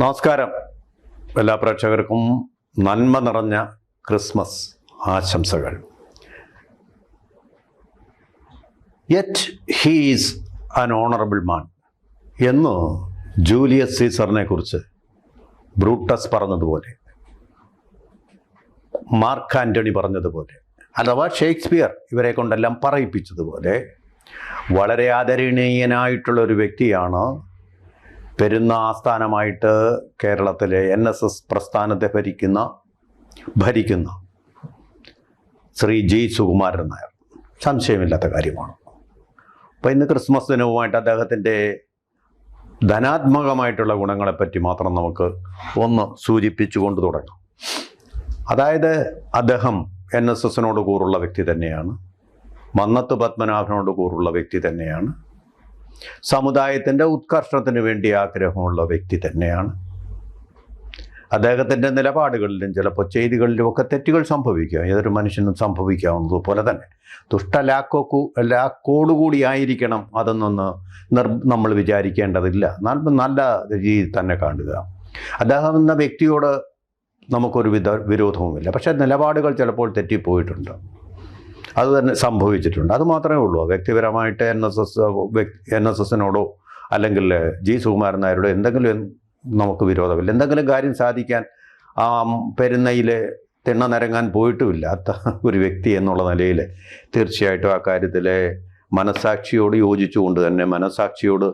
നമസ്കാരം. എല്ലാ പ്രേക്ഷകർക്കും നന്മ നിറഞ്ഞ ക്രിസ്മസ് ആശംസകൾ. Yet he's an honourable man എന്ന് ജൂലിയസ് സീസറിനെ കുറിച്ച് ബ്രൂട്ടസ് പറഞ്ഞതുപോലെ മാർക്ക് ആന്റണി പറഞ്ഞതുപോലെ അഥവാ ഷേക്സ്പിയർ ഇവരെ കൊണ്ടെല്ലാം പറയിപ്പിച്ചതുപോലെ വളരെ ആദരണീയനായിട്ടുള്ള ഒരു വ്യക്തിയാണ് പെരുന്ന ആസ്ഥാനമായിട്ട് കേരളത്തിലെ എൻ എസ് എസ് പ്രസ്ഥാനത്തെ ഭരിക്കുന്ന ഭരിക്കുന്ന ശ്രീ ജി സുകുമാരൻ നായർ. സംശയമില്ലാത്ത കാര്യമാണ്. അപ്പോൾ ഇന്ന് ക്രിസ്മസ് ദിനവുമായിട്ട് അദ്ദേഹത്തിന്റെ ധനാത്മകമായിട്ടുള്ള ഗുണങ്ങളെപ്പറ്റി മാത്രം നമുക്ക് ഒന്ന് സൂചിപ്പിച്ചുകൊണ്ട് തുടങ്ങാം. അതായത് അദ്ദേഹം എൻ എസ് എസിനോട് കൂറുള്ള വ്യക്തി തന്നെയാണ്. മന്നത്ത് പത്മനാഭനോട് കൂറുള്ള വ്യക്തി തന്നെയാണ്. സമുദായത്തിന്റെ ഉത്കർഷത്തിന് വേണ്ടി ആഗ്രഹമുള്ള വ്യക്തി തന്നെയാണ്. അദ്ദേഹത്തിന്റെ നിലപാടുകളിലും ചിലപ്പോൾ ചെയ്തികളിലും ഒക്കെ തെറ്റുകൾ സംഭവിക്കുക ഏതൊരു മനുഷ്യനും സംഭവിക്കാവുന്നതുപോലെ തന്നെ. ദുഷ്ടലാക്കോക്കു ലാക്കോടുകൂടി ആയിരിക്കണം അതെന്നൊന്ന് നിർ നമ്മൾ വിചാരിക്കേണ്ടതില്ല. നല്ല നല്ല രീതിയിൽ തന്നെ കാണുക. അദ്ദേഹം എന്ന വ്യക്തിയോട് നമുക്കൊരു വിധ വിരോധവുമില്ല. പക്ഷേ നിലപാടുകൾ ചിലപ്പോൾ തെറ്റിപ്പോയിട്ടുണ്ട്. അത് തന്നെ സംഭവിച്ചിട്ടുണ്ട്. അത് മാത്രമേ ഉള്ളൂ. വ്യക്തിപരമായിട്ട് N S S N S എസിനോടോ അല്ലെങ്കിൽ ജി സുകുമാരൻ നായരോടോ എന്തെങ്കിലും നമുക്ക് വിരോധമില്ല. എന്തെങ്കിലും കാര്യം സാധിക്കാൻ ആ പെരുന്നയിൽ തിണ്ണ നിരങ്ങാൻ പോയിട്ടുമില്ലാത്ത ഒരു വ്യക്തി എന്നുള്ള നിലയിൽ തീർച്ചയായിട്ടും ആ കാര്യത്തിൽ മനസാക്ഷിയോട് യോജിച്ചുകൊണ്ട് തന്നെ മനസാക്ഷിയോട്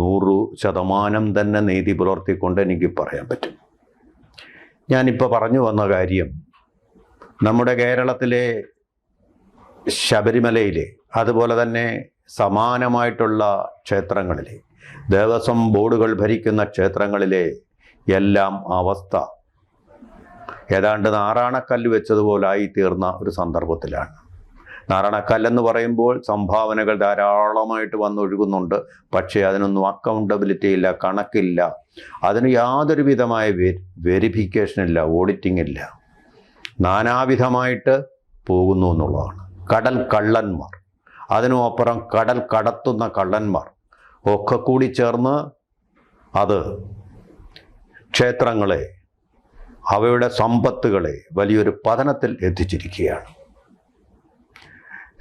നൂറ് ശതമാനം തന്നെ നീതി പുലർത്തിക്കൊണ്ട് എനിക്ക് പറയാൻ പറ്റും. ഞാനിപ്പോൾ പറഞ്ഞു വന്ന കാര്യം നമ്മുടെ കേരളത്തിലെ ശബരിമലയിലെ അതുപോലെ തന്നെ സമാനമായിട്ടുള്ള ക്ഷേത്രങ്ങളിലെ ദേവസ്വം ബോർഡുകൾ ഭരിക്കുന്ന ക്ഷേത്രങ്ങളിലെ എല്ലാം അവസ്ഥ ഏതാണ്ട് നാറാണക്കല്ല് വെച്ചതുപോലായി തീർന്ന ഒരു സന്ദർഭത്തിലാണ്. നാറാണക്കല്ലെന്ന് പറയുമ്പോൾ സംഭാവനകൾ ധാരാളമായിട്ട് വന്നൊഴുകുന്നുണ്ട് പക്ഷേ അതിനൊന്നും അക്കൗണ്ടബിലിറ്റി ഇല്ല കണക്കില്ല. അതിന് യാതൊരു വിധമായ വെരിഫിക്കേഷൻ ഇല്ല ഓഡിറ്റിംഗ് ഇല്ല. നാനാവിധമായിട്ട് പോകുന്നു എന്നുള്ളതാണ്. കടൽ കള്ളന്മാർ. അതിനുമപ്പുറം കടൽ കടത്തുന്ന കള്ളന്മാർ. ഒക്കെ കൂടി ചേർന്ന് അത് ക്ഷേത്രങ്ങളെ അവയുടെ സമ്പത്തുകളെ വലിയൊരു പതനത്തിൽ എത്തിച്ചിരിക്കുകയാണ്.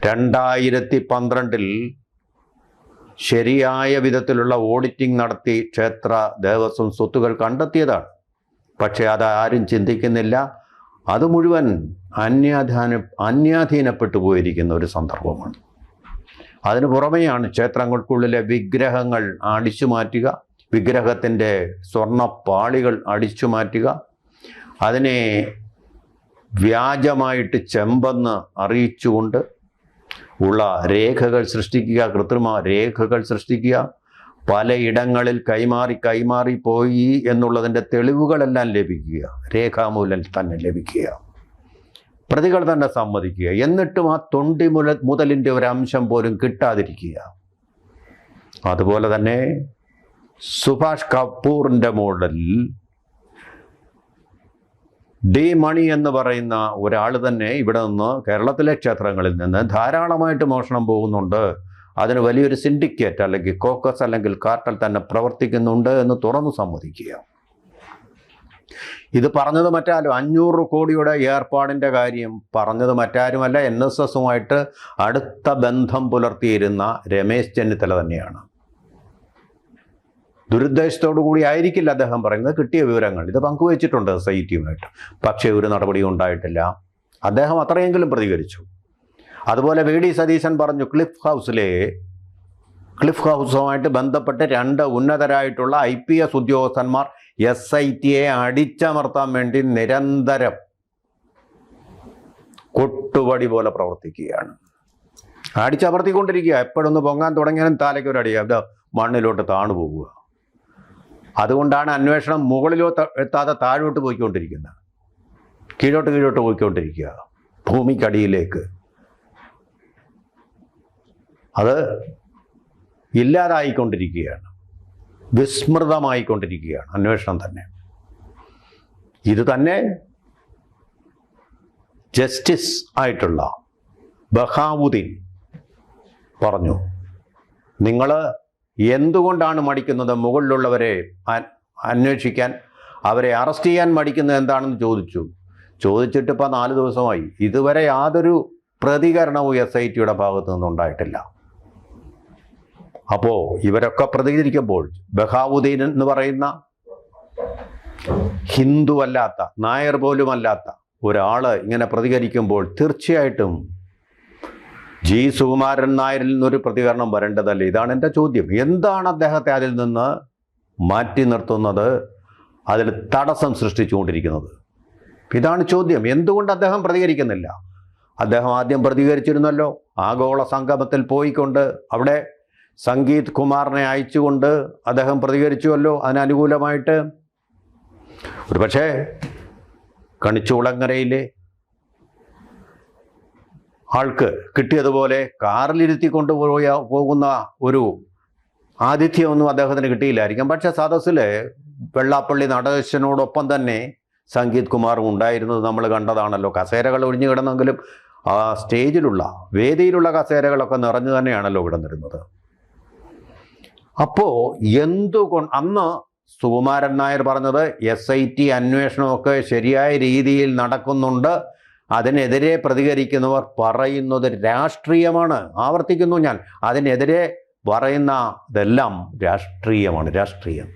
രണ്ടായിരത്തി പന്ത്രണ്ടിൽ ശരിയായ വിധത്തിലുള്ള ഓഡിറ്റിംഗ് നടത്തി ക്ഷേത്ര ദേവസ്വം സ്വത്തുകൾ കണ്ടെത്തിയതാണ്. പക്ഷേ ആരും ചിന്തിക്കുന്നില്ല. അത് മുഴുവൻ അന്യാധാന അന്യാധീനപ്പെട്ടു പോയിരിക്കുന്ന ഒരു സന്ദർഭമാണ്. അതിന് പുറമെയാണ് ക്ഷേത്രങ്ങൾക്കുള്ളിലെ വിഗ്രഹങ്ങൾ അടിച്ചു മാറ്റുക വിഗ്രഹത്തിന്റെ സ്വർണപ്പാളികൾ അടിച്ചു മാറ്റുക അതിനെ വ്യാജമായിട്ട് ചെമ്പെന്ന് അറിയിച്ചുകൊണ്ട് ഉള്ള രേഖകൾ സൃഷ്ടിക്കുക കൃത്രിമ രേഖകൾ സൃഷ്ടിക്കുക പലയിടങ്ങളിൽ കൈമാറി കൈമാറി പോയി എന്നുള്ളതിന്റെ തെളിവുകളെല്ലാം ലഭിക്കുക. രേഖാമൂലം തന്നെ ലഭിക്കുക. പ്രതികൾ തന്നെ സമ്മതിക്കുക. എന്നിട്ടും ആ തൊണ്ടി മുല മുതലിന്റെ ഒരു അംശം പോലും കിട്ടാതിരിക്കുക. അതുപോലെ തന്നെ സുഭാഷ് കപൂറിന്റെ മോഡൽ ഡി മണി എന്ന് പറയുന്ന ഒരാൾ തന്നെ ഇവിടെ നിന്ന് കേരളത്തിലെ ക്ഷേത്രങ്ങളിൽ നിന്ന് ധാരാളമായിട്ട് മോഷണം പോകുന്നുണ്ട്. അതിന് വലിയൊരു സിൻഡിക്കേറ്റ് അല്ലെങ്കിൽ കോക്കസ് അല്ലെങ്കിൽ കാർട്ടൽ തന്നെ പ്രവർത്തിക്കുന്നുണ്ട് എന്ന് തുറന്നു സമ്മതിക്കുക. ഇത് പറഞ്ഞത് മറ്റാരും അഞ്ഞൂറ് കോടിയുടെ ഏർപ്പാടിന്റെ കാര്യം പറഞ്ഞത് മറ്റാരുമല്ല എൻ എസ് എസുമായിട്ട് അടുത്ത ബന്ധം പുലർത്തിയിരുന്ന രമേശ് ചെന്നിത്തല തന്നെയാണ്. ദുരുദ്ദേശത്തോടു കൂടി ആയിരിക്കില്ല അദ്ദേഹം പറയുന്നത് കിട്ടിയ വിവരങ്ങൾ. ഇത് പങ്കുവച്ചിട്ടുണ്ട് ടിയുമായിട്ട് പക്ഷേ ഒരു നടപടിയും ഉണ്ടായിട്ടില്ല. അദ്ദേഹം അത്രയെങ്കിലും പ്രതികരിച്ചു. അതുപോലെ വി ഡി സതീശൻ പറഞ്ഞു ക്ലിഫ് ഹൗസിലെ ക്ലിഫ് ഹൗസുമായിട്ട് ബന്ധപ്പെട്ട് രണ്ട് ഉന്നതരായിട്ടുള്ള ഐ പി എസ് ഉദ്യോഗസ്ഥന്മാർ എസ് ഐ ടിയെ അടിച്ചമർത്താൻ വേണ്ടി നിരന്തരം കൊട്ടുപടി പോലെ പ്രവർത്തിക്കുകയാണ്. അടിച്ചമർത്തിക്കൊണ്ടിരിക്കുക. എപ്പോഴൊന്ന് പൊങ്ങാൻ തുടങ്ങിയാലും താലയ്ക്ക് ഒരു അടിയാ. മണ്ണിലോട്ട് താണു പോകുക അതുകൊണ്ടാണ് അന്വേഷണം മുകളിലോ എത്താതെ താഴോട്ട് പോയിക്കൊണ്ടിരിക്കുന്നത്. കീഴോട്ട് കീഴോട്ട് പോയിക്കൊണ്ടിരിക്കുക. ഭൂമിക്കടിയിലേക്ക്. അത് ഇല്ലാതായിക്കൊണ്ടിരിക്കുകയാണ്. വിസ്മൃതമായിക്കൊണ്ടിരിക്കുകയാണ് അന്വേഷണം തന്നെ. ഇത് തന്നെ ജസ്റ്റിസ് ആയിട്ടുള്ള ബഹാവുദ്ദീൻ പറഞ്ഞു നിങ്ങൾ എന്തുകൊണ്ടാണ് മടിക്കുന്നത്? മുകളിലുള്ളവരെ അന്വേഷിക്കാൻ അവരെ അറസ്റ്റ് ചെയ്യാൻ മടിക്കുന്നത് എന്താണെന്ന് ചോദിച്ചു. ചോദിച്ചിട്ട് ഇപ്പോൾ നാല് ദിവസമായി. ഇതുവരെ യാതൊരു പ്രതികരണവും എസ് ഐ ടിയുടെ ഭാഗത്തു നിന്നുണ്ടായിട്ടില്ല അപ്പോൾ ഇവരൊക്കെ പ്രതികരിക്കുമ്പോൾ ബഹാവുദ്ദീൻ എന്ന് പറയുന്ന ഹിന്ദു അല്ലാത്ത നായർ പോലും അല്ലാത്ത ഒരാൾ ഇങ്ങനെ പ്രതികരിക്കുമ്പോൾ തീർച്ചയായിട്ടും ജി സുകുമാരൻ നായരിൽ നിന്നൊരു പ്രതികരണം വരേണ്ടതല്ലേ? ഇതാണ് എന്റെ ചോദ്യം. എന്താണ് അദ്ദേഹത്തെ അതിൽ നിന്ന് മാറ്റി നിർത്തുന്നത്? അതിൽ തടസ്സം സൃഷ്ടിച്ചുകൊണ്ടിരിക്കുന്നത്. ഇതാണ് ചോദ്യം. എന്തുകൊണ്ട് അദ്ദേഹം പ്രതികരിക്കുന്നില്ല? അദ്ദേഹം ആദ്യം പ്രതികരിച്ചിരുന്നല്ലോ. ആഗോള സംഗമത്തിൽ പോയിക്കൊണ്ട് അവിടെ സംഗീത് കുമാറിനെ അയച്ചുകൊണ്ട് അദ്ദേഹം പ്രതികരിച്ചുവല്ലോ അതിനനുകൂലമായിട്ട്. ഒരു പക്ഷേ കണിച്ചുളങ്ങരയിലെ ആൾക്ക് കിട്ടിയതുപോലെ കാറിലിരുത്തി കൊണ്ടുപോയ പോകുന്ന ഒരു ആതിഥ്യമൊന്നും അദ്ദേഹത്തിന് കിട്ടിയില്ലായിരിക്കും. പക്ഷെ സദസ്സിൽ വെള്ളാപ്പള്ളി നടേശനോടൊപ്പം തന്നെ സംഗീത് കുമാറും ഉണ്ടായിരുന്നത് നമ്മൾ കണ്ടതാണല്ലോ. കസേരകൾ ഒഴിഞ്ഞു കിടന്നെങ്കിലും ആ സ്റ്റേജിലുള്ള വേദിയിലുള്ള കസേരകളൊക്കെ നിറഞ്ഞു തന്നെയാണല്ലോ കിടന്നിരുന്നത്. അപ്പോൾ എന്തുകൊണ്ട് അന്ന് സുകുമാരൻ നായർ പറഞ്ഞത് എസ് ഐ ടി അന്വേഷണമൊക്കെ ശരിയായ രീതിയിൽ നടക്കുന്നുണ്ട് അതിനെതിരെ പ്രതികരിക്കുന്നവർ പറയുന്നത് രാഷ്ട്രീയമാണ്. ആവർത്തിക്കുന്നു ഞാൻ. അതിനെതിരെ പറയുന്ന ഇതെല്ലാം രാഷ്ട്രീയമാണ് രാഷ്ട്രീയം.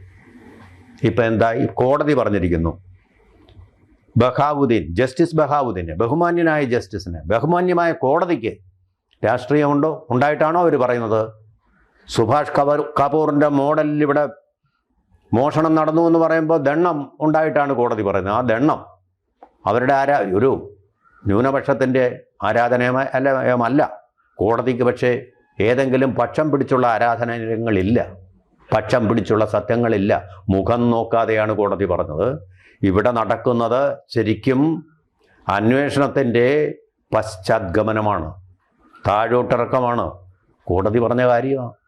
ഇപ്പം എന്തായി കോടതി പറഞ്ഞിരിക്കുന്നു. ബഹാവുദ്ദീൻ ജസ്റ്റിസ് ബഹാവുദ്ദീന് ബഹുമാന്യനായ ജസ്റ്റിസിന് ബഹുമാന്യമായ കോടതിക്ക് രാഷ്ട്രീയമുണ്ടോ? ഉണ്ടായിട്ടാണോ അവർ പറയുന്നത്? സുഭാഷ് കപൂർ കപൂറിന്റെ മോഡലിൽ ഇവിടെ മോഷണം നടന്നു എന്ന് പറയുമ്പോൾ ദണ്ണം ഉണ്ടായിട്ടാണ് കോടതി പറയുന്നത്. ആ ദണ്ണം അവരുടെ ആരാ ഒരു ന്യൂനപക്ഷത്തിന്റെ ആരാധനയമ അല്ല അല്ല കോടതിക്ക് പക്ഷേ ഏതെങ്കിലും പക്ഷം പിടിച്ചുള്ള ആരാധനങ്ങളില്ല പക്ഷം പിടിച്ചുള്ള സത്യങ്ങളില്ല. മുഖം നോക്കാതെയാണ് കോടതി പറഞ്ഞത്. ഇവിടെ നടക്കുന്നത് ശരിക്കും അന്വേഷണത്തിന്റെ പശ്ചാത്ഗമനമാണ്. താഴോട്ടിറക്കമാണ്. കോടതി പറഞ്ഞ കാര്യമാണ്.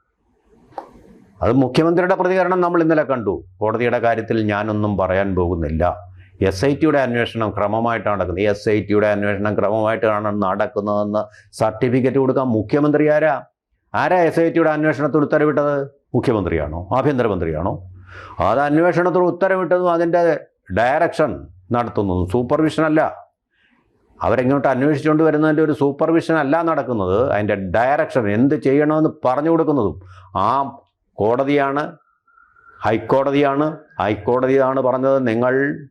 അത് മുഖ്യമന്ത്രിയുടെ പ്രതികരണം നമ്മൾ ഇന്നലെ കണ്ടു. കോടതിയുടെ കാര്യത്തിൽ ഞാനൊന്നും പറയാൻ പോകുന്നില്ല. എസ് ഐ ടിയുടെ അന്വേഷണം ക്രമമായിട്ടാണ് നടക്കുന്നത്. എസ് ഐ ടിയുടെ അന്വേഷണം ക്രമമായിട്ടാണ് നടക്കുന്നതെന്ന് സർട്ടിഫിക്കറ്റ് കൊടുക്കാൻ മുഖ്യമന്ത്രി ആരാ? ആരാ എസ് ഐ ടിയുടെ അന്വേഷണത്തിൽ ഉത്തരവിട്ടത്? മുഖ്യമന്ത്രിയാണോ? ആഭ്യന്തരമന്ത്രിയാണോ? അത് അന്വേഷണത്തിന് ഉത്തരവിട്ടതും അതിന്റെ ഡയറക്ഷൻ നടത്തുന്നതും സൂപ്പർവിഷൻ അല്ല. അവരെങ്ങോട്ട് അന്വേഷിച്ചുകൊണ്ട് വരുന്നതിന്റെ ഒരു സൂപ്പർവിഷൻ അല്ല നടക്കുന്നത്. അതിന്റെ ഡയറക്ഷൻ എന്ത് ചെയ്യണമെന്ന് പറഞ്ഞു കൊടുക്കുന്നതും ആ കോടതിയാണ് ഹൈക്കോടതിയാണ്. ഹൈക്കോടതിയാണ് പറഞ്ഞത് നിങ്ങൾ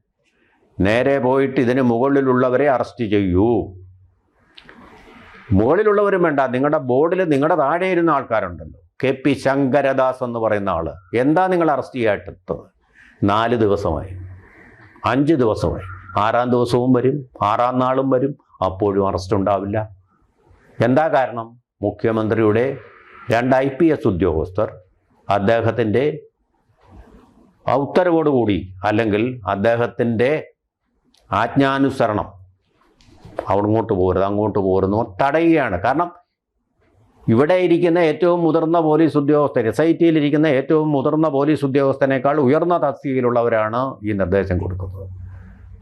നേരെ പോയിട്ട് ഇതിന് മുകളിലുള്ളവരെ അറസ്റ്റ് ചെയ്യൂ. മുകളിലുള്ളവരും വേണ്ട നിങ്ങളുടെ ബോർഡിൽ നിങ്ങളുടെ താഴെ ഇരുന്ന ആൾക്കാരുണ്ടല്ലോ. കെ പി ശങ്കരദാസ് എന്ന് പറയുന്ന ആൾ. എന്താ നിങ്ങൾ അറസ്റ്റ് ചെയ്യാട്ടത് നാല് ദിവസമായി. അഞ്ച് ദിവസമായി. ആറാം ദിവസവും വരും ആറാം നാളും വരും അപ്പോഴും അറസ്റ്റ് ഉണ്ടാവില്ല. എന്താ കാരണം? മുഖ്യമന്ത്രിയുടെ രണ്ട് ഐ പി എസ് ഉദ്യോഗസ്ഥർ അദ്ദേഹത്തിന്റെ ഉത്തരവോടുകൂടി അല്ലെങ്കിൽ അദ്ദേഹത്തിന്റെ ആജ്ഞാനുസരണം അങ്ങോട്ട് പോരുത് അങ്ങോട്ട് പോരുന്നു തടയുകയാണ്. കാരണം ഇവിടെ ഇരിക്കുന്ന ഏറ്റവും മുതിർന്ന പോലീസ് ഉദ്യോഗസ്ഥർ എസ് ഐ ടിയിൽ ഇരിക്കുന്ന ഏറ്റവും മുതിർന്ന പോലീസ് ഉദ്യോഗസ്ഥനേക്കാൾ ഉയർന്ന തസ്തികയിലുള്ളവരാണ് ഈ നിർദ്ദേശം കൊടുക്കുന്നത്.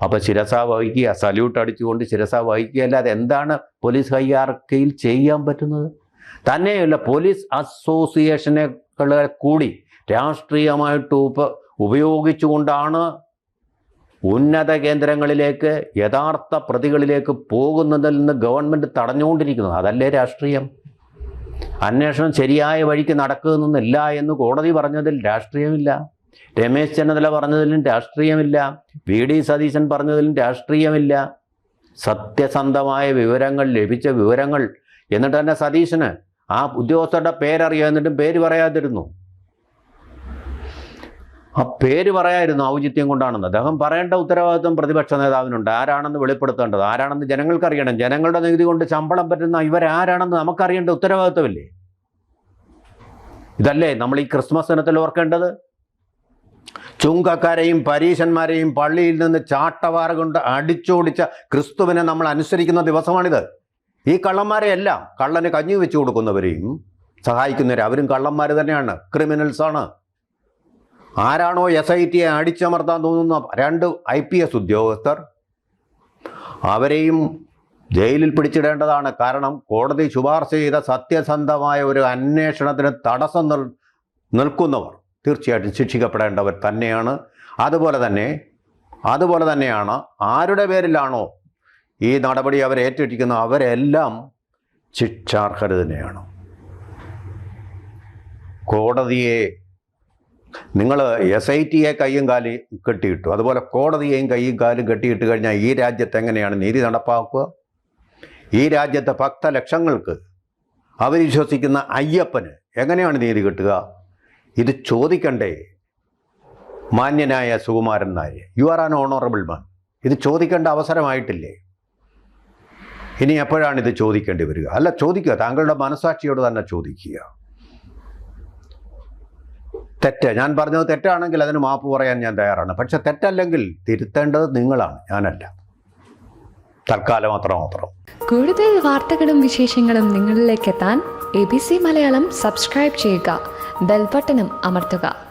അപ്പോൾ ശിരസ വഹിക്കുക സല്യൂട്ട് അടിച്ചുകൊണ്ട് ശിരസ വഹിക്കുക അല്ലാതെ എന്താണ് പോലീസ് ഹൈയാർക്കിയിൽ ചെയ്യാൻ പറ്റുന്നത്? തന്നെയല്ല പോലീസ് അസോസിയേഷനെ കൂടി രാഷ്ട്രീയമായിട്ട് ഉപ ഉപയോഗിച്ചുകൊണ്ടാണ് ഉന്നത കേന്ദ്രങ്ങളിലേക്ക് യഥാർത്ഥ പ്രതികളിലേക്ക് പോകുന്നതിൽ നിന്ന് ഗവൺമെന്റ് തടഞ്ഞുകൊണ്ടിരിക്കുന്നത്. അതല്ലേ രാഷ്ട്രീയം? അന്വേഷണം ശരിയായ വഴിക്ക് നടക്കുന്നില്ല എന്ന് കോടതി പറഞ്ഞതിൽ രാഷ്ട്രീയമില്ല. രമേശ് ചെന്നിത്തല പറഞ്ഞതിലും രാഷ്ട്രീയമില്ല. വി. ഡി. സതീശൻ പറഞ്ഞതിലും രാഷ്ട്രീയമില്ല. സത്യസന്ധമായ വിവരങ്ങൾ ലഭിച്ച വിവരങ്ങൾ. എന്നിട്ട് തന്നെ സതീശന് ആ ഉദ്യോഗസ്ഥരുടെ പേരറിയാന്നിട്ടും പേര് പറയാതിരുന്നു. ആ പേര് പറയായിരുന്നു ഔചിത്യം കൊണ്ടാണെന്ന്. അദ്ദേഹം പറയേണ്ട ഉത്തരവാദിത്വം പ്രതിപക്ഷ നേതാവിനുണ്ട്. ആരാണെന്ന് വെളിപ്പെടുത്തേണ്ടത്? ആരാണെന്ന് ജനങ്ങൾക്കറിയണം. ജനങ്ങളുടെ നികുതി കൊണ്ട് ശമ്പളം പറ്റുന്ന ഇവരാരാണെന്ന് നമുക്കറിയേണ്ട ഉത്തരവാദിത്വമില്ലേ? ഇതല്ലേ നമ്മൾ ഈ ക്രിസ്മസ് ദിനത്തിൽ ഓർക്കേണ്ടത്? ചുങ്കക്കാരെയും പരീശന്മാരെയും പള്ളിയിൽ നിന്ന് ചാട്ടവാറ കൊണ്ട് അടിച്ചോടിച്ച ക്രിസ്തുവിനെ നമ്മൾ അനുസരിക്കുന്ന ദിവസമാണിത്. ഈ കള്ളന്മാരെ എല്ലാം കള്ളന് കഞ്ഞി വെച്ചു കൊടുക്കുന്നവരെയും സഹായിക്കുന്നവരെ അവരും കള്ളന്മാർ തന്നെയാണ് ക്രിമിനൽസാണ് ആരാണോ എസ് ഐ ടിയെ അടിച്ചമർത്താൻ തോന്നുന്ന രണ്ട് ഐ പി എസ് ഉദ്യോഗസ്ഥർ അവരെയും ജയിലിൽ പിടിച്ചിടേണ്ടതാണ്. കാരണം കോടതി ശുപാർശ ചെയ്ത സത്യസന്ധമായ ഒരു അന്വേഷണത്തിന് തടസ്സം നിൽ നിൽക്കുന്നവർ തീർച്ചയായിട്ടും ശിക്ഷിക്കപ്പെടേണ്ടവർ തന്നെയാണ്. അതുപോലെ തന്നെ അതുപോലെ തന്നെയാണ് ആരുടെ പേരിലാണോ ഈ നടപടി അവർ ഏറ്റെടുക്കുന്നത് അവരെല്ലാം ശിക്ഷാർഹർ തന്നെയാണ് കോടതിയെ നിങ്ങൾ എസ് ഐ ടിയെ കയ്യും കാലും കെട്ടിയിട്ടു. അതുപോലെ കോടതിയെയും കൈയും കാലും കെട്ടിയിട്ട് കഴിഞ്ഞാൽ ഈ രാജ്യത്ത് എങ്ങനെയാണ് നീതി നടപ്പാക്കുക? ഈ രാജ്യത്തെ ഭക്തലക്ഷങ്ങൾക്ക് അവർ വിശ്വസിക്കുന്ന അയ്യപ്പന് എങ്ങനെയാണ് നീതി കിട്ടുക? ഇത് ചോദിക്കണ്ടേ? മാന്യനായ Sukumaran Nair you are an honourable man ഇത് ചോദിക്കേണ്ട അവസരമായിട്ടില്ലേ? ഇനി എപ്പോഴാണ് ഇത് ചോദിക്കേണ്ടി വരിക? അല്ല ചോദിക്കുക. താങ്കളുടെ മനസാക്ഷിയോട് തന്നെ ചോദിക്കുക. തെറ്റ്. ഞാൻ പറഞ്ഞത് തെറ്റാണെങ്കിൽ അതിന് മാപ്പ് പറയാൻ ഞാൻ തയ്യാറാണ്. പക്ഷെ തെറ്റല്ലെങ്കിൽ തിരുത്തേണ്ടത് നിങ്ങളാണ്. ഞാനല്ല. തൽക്കാലം അത്ര മാത്രം. കൂടുതൽ വാർത്തകളും വിശേഷങ്ങളും നിങ്ങളിലേക്ക് എത്താൻ A B C Malayalam subscribe ചെയ്യുക. ബെൽബട്ടനും അമർത്തുക.